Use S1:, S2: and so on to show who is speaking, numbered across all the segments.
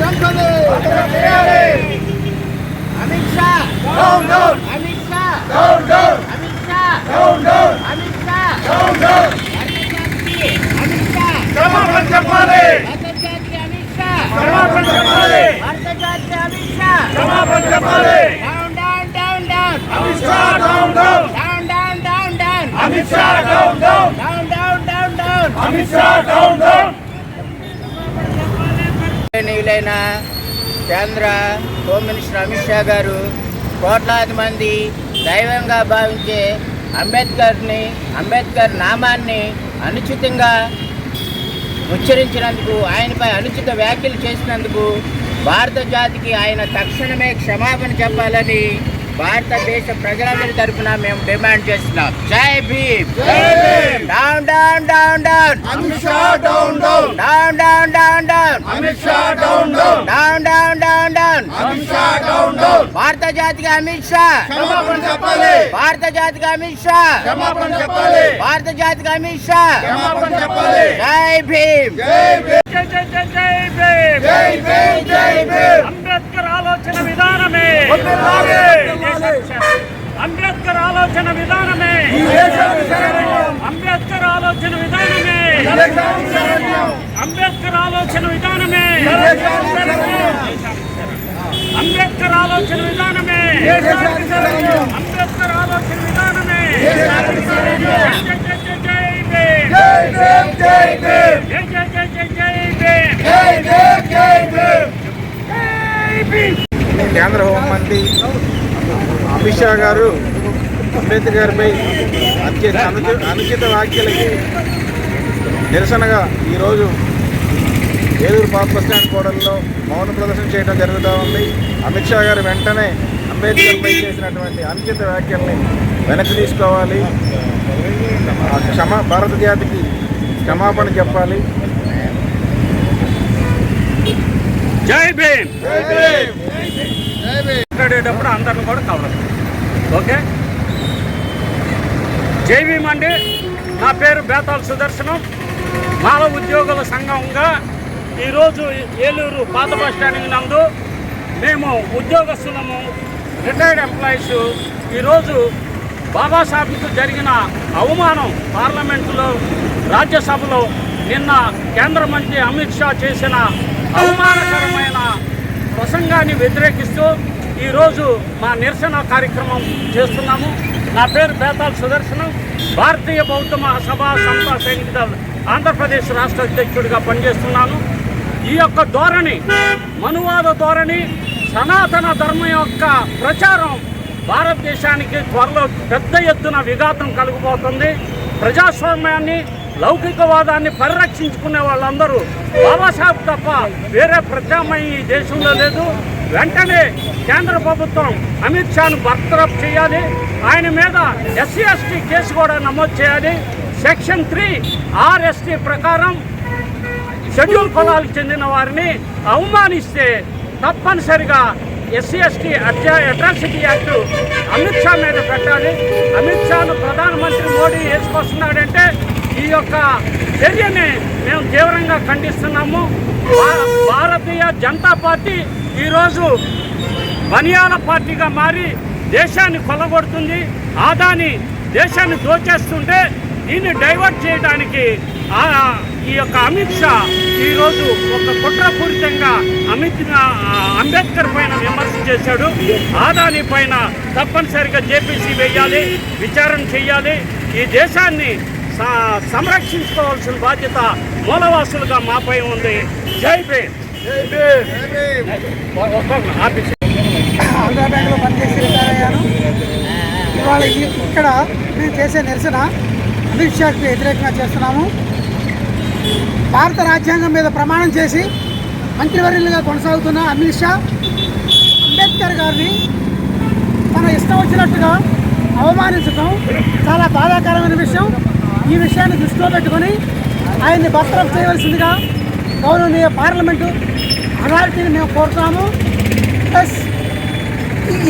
S1: వెంటనే
S2: నీలైన కేంద్ర home minister Amit Shah గారు కోట్లాది మంది దైవంగా భావించే అంబేద్కర్ని అంబేద్కర్ నామాన్ని అనుచితంగా ఉచ్చరించినందుకు ఆయనపై అనుచిత వ్యాఖ్యలు చేసినందుకు భారత జాతికి ఆయన తక్షణమే క్షమాపణ చెప్పాలని భారతదేశ ప్రజలందరి తరఫున మేము డిమాండ్ చేస్తున్నాం. Jai Bhim! Down down down down!
S1: Amit Shah down down!
S2: Down down down down!
S1: Amit Shah down down!
S2: Down down down down!
S1: Amit Shah down down!
S2: భారత జాతికి అమిత్ షా!
S1: క్షమాపణ చెప్పాలి!
S2: భారత జాతికి అమిత్ షా!
S1: క్షమాపణ చెప్పాలి!
S2: భారత జాతికి అమిత్ షా!
S1: క్షమాపణ చెప్పాలి!
S2: జై భీమ్!
S1: జై భీమ్!
S3: జై జై జై జై భీమ్.
S1: జై భీమ్! జై భీమ్!
S3: అంబేద్కర్ ఆలోచన విధానమే! ఆలోచన విధానమే. అంబేద్కర్ ఆలోచన విధానమే. అంబేద్కర్ ఆలోచన విధానమే. అంబేద్కర్ ఆలోచన విధానమే. అంబేద్కర్ ఆలోచన విధానమే. జై జై జై జై భీమ్.
S1: జై భీమ్ జై భీమ్
S3: జై జై జై జై జై భీమ్.
S1: జై భీమ్ జై భీమ్
S3: జై భీమ్.
S4: కేంద్ర హోంమంత్రి అమిత్ షా గారు అంబేద్కర్ గారిపై అత్యంత అనుచి అనుచిత వ్యాఖ్యలకి నిరసనగా ఈరోజు ఏలూరు పాత స్టాండ్ కూడల్లో మౌన ప్రదర్శన చేయడం జరుగుతూ ఉంది. అమిత్ షా గారు వెంటనే అంబేద్కర్పై చేసినటువంటి అనుచిత వ్యాఖ్యల్ని వెనక్కి తీసుకోవాలి. క్షమా భారత జాతికి క్షమాపణ చెప్పాలి.
S3: జై భీమ్!
S1: జై భీమ్!
S3: మాట్లాడేటప్పుడు అందరిని కూడా కవర్ ఓకే? జై భీమ్ నా పేరు బేతాల్ సుదర్శనం. మాల ఉద్యోగుల సంఘంగా ఈరోజు ఏలూరు పాత బస్ స్టాండింగ్ నందు మేము ఉద్యోగస్తులము రిటైర్డ్ ఎంప్లాయీస్ ఈరోజు బాబాసాహెబ్కు జరిగిన అవమానం పార్లమెంటులో రాజ్యసభలో నిన్న కేంద్ర మంత్రి అమిత్ షా చేసిన అవమానకరమైన ప్రసంగాన్ని వ్యతిరేకిస్తూ ఈరోజు మా నిరసన కార్యక్రమం చేస్తున్నాము. నా పేరు బేతాల్ సుదర్శనం. భారతీయ బౌద్ధ మహాసభ సంస్థ సైనిక దళ ఆంధ్రప్రదేశ్ రాష్ట్ర అధ్యక్షుడిగా పనిచేస్తున్నాను. ఈ యొక్క ధోరణి మనువాద ధోరణి సనాతన ధర్మం యొక్క ప్రచారం భారతదేశానికి త్వరలో పెద్ద ఎత్తున విఘాతం కలిగిపోతుంది ప్రజాస్వామ్యాన్ని లౌకికవాదాన్ని పరిరక్షించుకునే వాళ్ళందరూ బాబాసాహెబ్ తప్ప వేరే ప్రత్యామ్నాయం ఈ దేశంలో లేదు. వెంటనే కేంద్ర ప్రభుత్వం అమిత్ షాను బర్తరఫ్ చేయాలి. ఆయన మీద ఎస్సీ ఎస్టీ కేసు కూడా నమోదు చేయాలి. సెక్షన్ త్రీ ఆర్ఎస్టీ ప్రకారం షెడ్యూల్ కులాలకు చెందిన వారిని అవమానిస్తే తప్పనిసరిగా SC ST atrocity act Amit Shah మీద పెట్టాలి. అమిత్ షాను ప్రధానమంత్రి మోడీ వేసుకొస్తున్నాడంటే ఈ యొక్క చర్యని మేము తీవ్రంగా ఖండిస్తున్నాము. భారతీయ జనతా పార్టీ ఈరోజు బనియాల పార్టీగా మారి దేశాన్ని కొలగొడుతుంది ఆదాని దేశాన్ని దోచేస్తుంటే దీన్ని డైవర్ట్ చేయడానికి ఈ యొక్క అమిత్ షా ఈరోజు ఒక కుట్రపూరితంగా అమిత్ అంబేద్కర్ పైన విమర్శ చేశాడు. ఆదాని పైన తప్పనిసరిగా జేపీసీ వేయాలి విచారణ చేయాలి. ఈ దేశాన్ని సంరక్షించుకోవాల్సిన బాధ్యత మూలవాసులుగా మాపై ఉంది. జై భీమ్.
S5: ఆంధ్ర బ్యాంక్లో పనిచేసి రిటైర్ అయ్యాను ఇవాళ ఇక్కడ మేము చేసే నిరసన అమిత్ షాకి వ్యతిరేకంగా చేస్తున్నాము భారత రాజ్యాంగం మీద ప్రమాణం చేసి మంత్రివర్యులుగా కొనసాగుతున్న అమిత్ షా అంబేద్కర్ గారిని తన ఇష్టం వచ్చినట్టుగా అవమానించడం చాలా బాధాకరమైన విషయం ఈ విషయాన్ని దృష్టిలో పెట్టుకొని ఆయన్ని బర్తరఫ్ చేయవలసిందిగా గౌరవనీయ పార్లమెంటు అథారిటీని మేము కోరుతున్నాము. ప్లస్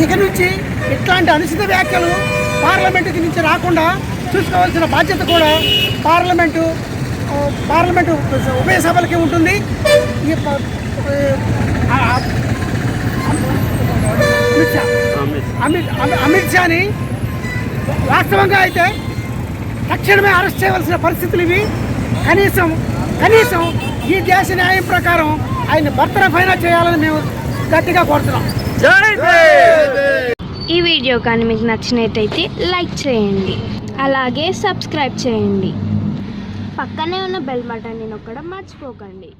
S5: ఇక నుంచి ఇట్లాంటి అనుచిత వ్యాఖ్యలు పార్లమెంటుకి నుంచి రాకుండా చూసుకోవాల్సిన బాధ్యత కూడా పార్లమెంటు పార్లమెంటు ఉభయ సభలకి ఉంటుంది. ఈ అమిత్ షా. అమిత్ అమిత్ షాని వాస్తవంగా అయితే తక్షణమే అరెస్ట్ చేయవలసిన పరిస్థితులు ఇవి. కనీసం కనీసం ఈ దేశ న్యాయం ప్రకారం ఆయన బర్తరఫైనా చేయాలని మేము గట్టిగా కోరుతున్నాం.
S6: ఈ వీడియో కానీ మీకు నచ్చినట్టయితే లైక్ చేయండి. అలాగే సబ్స్క్రైబ్ చేయండి. పక్కనే ఉన్న బెల్ బటన్ని నొక్కడం మర్చిపోకండి.